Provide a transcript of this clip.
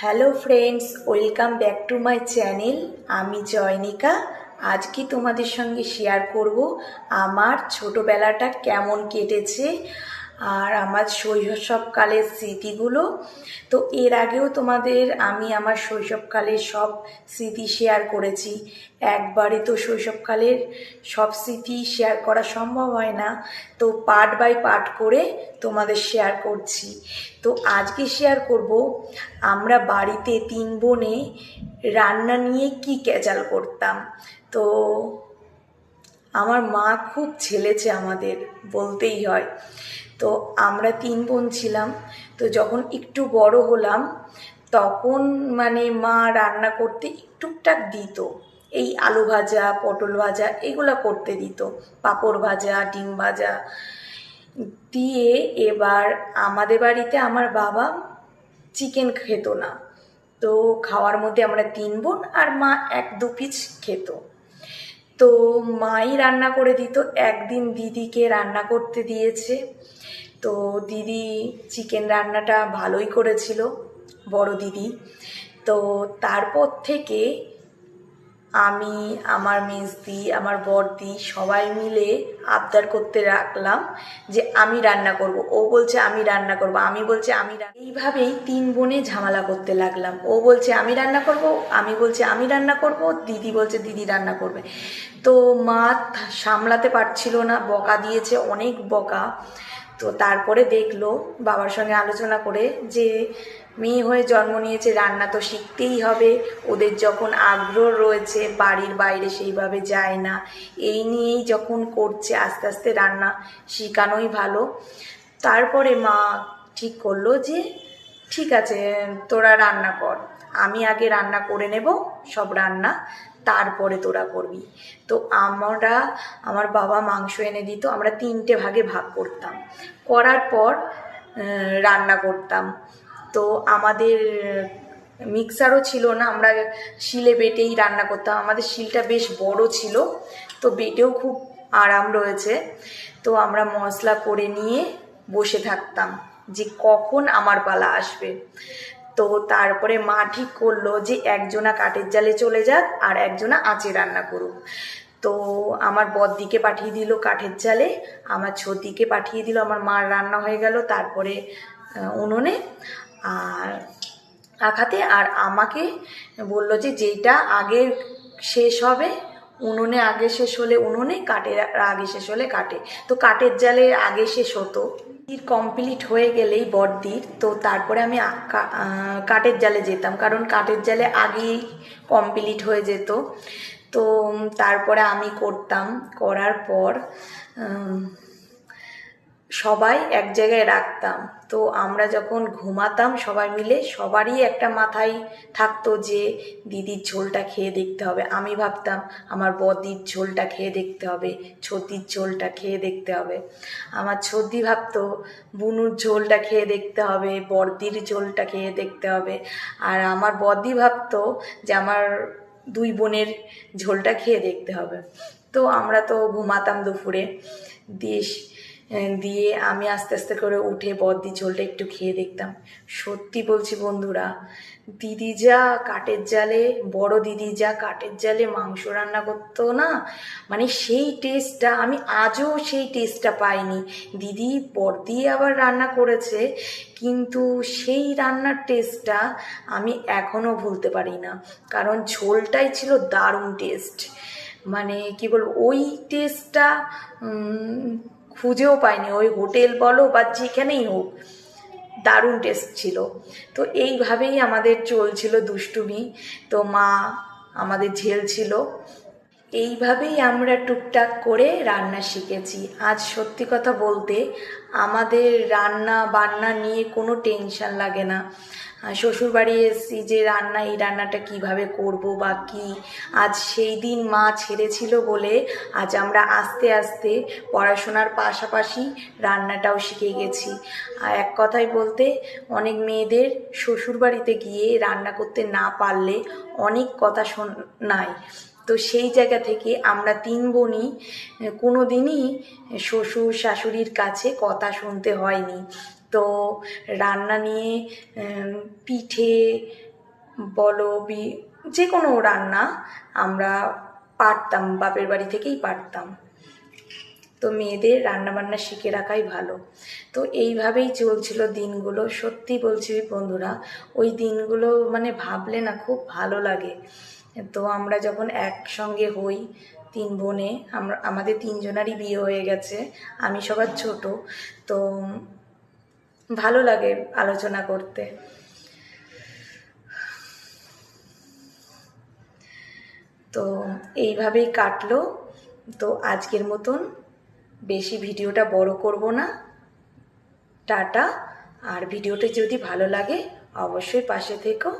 Hello friends, welcome back to my channel. আমি জয়নিকা। আজকে তোমাদের সঙ্গে শেয়ার করব? আমার ছোটোবেলাটা কেমন কেটেছে? আর আমার শৈশবকালের স্মৃতিগুলো। তো এর আগেও তোমাদের আমি আমার শৈশবকালের সব স্মৃতি শেয়ার করেছি। একবারে তো শৈশবকালের সব স্মৃতি শেয়ার করা সম্ভব হয় না। তো পার্ট বাই পার্ট করে তোমাদের শেয়ার করছি। তো আজকে শেয়ার করব, আমরা বাড়িতে তিন বোনে রান্না নিয়ে কি ক্যাচাল করতাম। তো আমার মা খুব ছেলেছে আমাদের, বলতেই হয়। তো আমরা তিন বোন ছিলাম। তো যখন একটু বড় হলাম, তখন মানে মা রান্না করতে টুকটাক দিত। এই আলু ভাজা, পটল ভাজা এগুলো করতে দিত। পাঁপড় ভাজা, ডিম ভাজা। দিয়ে এবার আমাদের বাড়িতে আমার বাবা চিকেন খেত না। তো খাওয়ার মধ্যে আমরা তিন বোন আর মা এক দু পিস খেত। তো মাই রান্না করে দিত, একদিন দিদিকে রান্না করতে দিয়েছে। তো দিদি চিকেন রান্নাটা ভালোই করেছিল, বড় দিদি। তো তারপর থেকে আমি, আমার মেজদি, আমার বড়দি সবাই মিলে আবদার করতে রাখলাম যে আমি রান্না করব। ও বলছে, আমি রান্না করব। আমি বলছে, আমি এইভাবেই তিন বোনে ঝামেলা করতে লাগলাম। ও বলছে, আমি রান্না করব। আমি বলছে, আমি রান্না করব। দিদি বলছে, দিদি রান্না করবে। তো মা সামলাতে পারছিল না, বকা দিয়েছে, অনেক বকা। তো তারপরে দেখল বাবার সঙ্গে আলোচনা করে যে মেয়ে হয়ে জন্ম নিয়েছে, রান্না তো শিখতেই হবে। ওদের যখন আগ্রহ রয়েছে, বাড়ির বাইরে সেইভাবে যায় না। এই নিয়েই যখন করছে, আস্তে আস্তে রান্না শেখানোই ভালো। তারপরে মা ঠিক করল যে, ঠিক আছে, তোরা রান্না কর। আমি আগে রান্না করে নেব, সব রান্না। তারপরে তোরা করবি। তো আমরা, আমার বাবা মাংস এনে দিত, আমরা তিনটে ভাগে ভাগ করতাম। করার পর রান্না করতাম। তো আমাদের মিক্সারও ছিল না, আমরা শিলে বেটেই রান্না করতাম। আমাদের শিলটা বেশ বড় ছিল, তো বেটেও খুব আরাম রয়েছে। তো আমরা মশলা করে নিয়ে বসে থাকতাম যে কখন আমার পালা আসবে। তো তারপরে মা ঠিক করল যে একজনা কাঠের জালে চলে যাক আর একজনা আঁচে রান্না করুক। তো আমার বদ্দিকে পাঠিয়ে দিল কাঠের জালে, আমার ছতিকে পাঠিয়ে দিল, আমার মার রান্না হয়ে গেল, তারপরে উনুনে। আর আখাতে আর আমাকে বলল যে যেটা আগে শেষ হবে, উনুনে আগে শেষ হলে উনুনে, কাঠের আগে শেষ হলে কাটে তো কাঠের জালে আগে শেষ হতো। কমপ্লিট হয়ে গেলেই বড়দির তো তারপরে আমি কাঠের জালে যেতাম, কারণ কাঠের জালে আগেই কমপ্লিট হয়ে যেত। তো তারপরে আমি করতাম, করার পর সবাই এক জায়গায় রাখতাম। তো আমরা যখন ঘুমাতাম সবাই মিলে, সবারই একটা মাথায় থাকতো যে, দিদির ঝোলটা খেয়ে দেখতে হবে। আমি ভাবতাম, আমার বদির ঝোলটা খেয়ে দেখতে হবে, ছতির ঝোলটা খেয়ে দেখতে হবে। আমার ছদি ভাবতো, বুনুর ঝোলটা খেয়ে দেখতে হবে, বর্দির ঝোলটা খেয়ে দেখতে হবে। আর আমার বদি ভাবতো যে, আমার দুই বোনের ঝোলটা খেয়ে দেখতে হবে। তো আমরা তো ঘুমাতাম দুপুরে। দিয়ে দিয়ে আমি আস্তে আস্তে করে উঠে বদ্দি ঝোলটা একটু খেয়ে দেখতাম। সত্যি বলছি বন্ধুরা, দিদি যা কাঠের জালে, বড় দিদি যা কাঠের জালে মাংস রান্না করতো না মানে সেই টেস্টটা আমি আজও সেই টেস্টটা পাইনি। দিদি বর্দি আবার রান্না করেছে, কিন্তু সেই রান্নার টেস্টটা আমি এখনও ভুলতে পারি না, কারণ ঝোলটাই ছিল দারুণ টেস্ট মানে কি বলব, ওই টেস্টটা খুঁজেও পাইনি। ওই হোটেল বলো বা যেখানেই হোক, দারুণ টেস্ট ছিল। তো এইভাবেই আমাদের চলছিল দুষ্টুমি। তো মা আমাদের ঝেল ছিল। এইভাবেই আমরা টুকটাক করে রান্না শিখেছি। আজ সত্যি কথা বলতে আমাদের রান্না বান্না নিয়ে কোনো টেনশন লাগে না। শ্বশুরবাড়ি এসেছি যে রান্না, এই রান্নাটা কীভাবে করব বা কি? আজ সেই দিন মা ছেড়েছিল বলে আজ আমরা আস্তে আস্তে পড়াশোনার পাশাপাশি রান্নাটাও শিখে গেছি। আর এক কথায় বলতে অনেক মেয়েদের শ্বশুরবাড়িতে গিয়ে রান্না করতে না পারলে অনেক কথা শোনায় তো সেই জায়গা থেকে আমরা তিন বোনই কোনো দিনই শ্বশুর শাশুড়ির কাছে কথা শুনতে হয়নি। তো রান্না নিয়ে পিঠে বলো বি যে কোনো রান্না আমরা পারতাম, বাপের বাড়ি থেকেই পারতাম। তো মেয়েদের রান্নাবান্না শিখে রাখাই ভালো। তো এইভাবেই চলছিল দিনগুলো। সত্যি বলছি বন্ধুরা, ওই দিনগুলো মানে ভাবলে না খুব ভালো লাগে। তো আমরা যখন একসঙ্গে হই, তিন বোনে, আমরা, আমাদের তিনজনারই বিয়ে হয়ে গেছে, আমি সবার ছোট, তো ভালো লাগে আলোচনা করতে। তো এইভাবেই কাটলো, তো আজকের মতন বেশি ভিডিওটা বড় করব না। টাটা, আর ভিডিওটা যদি ভালো লাগে, অবশ্যই পাশে থেকো।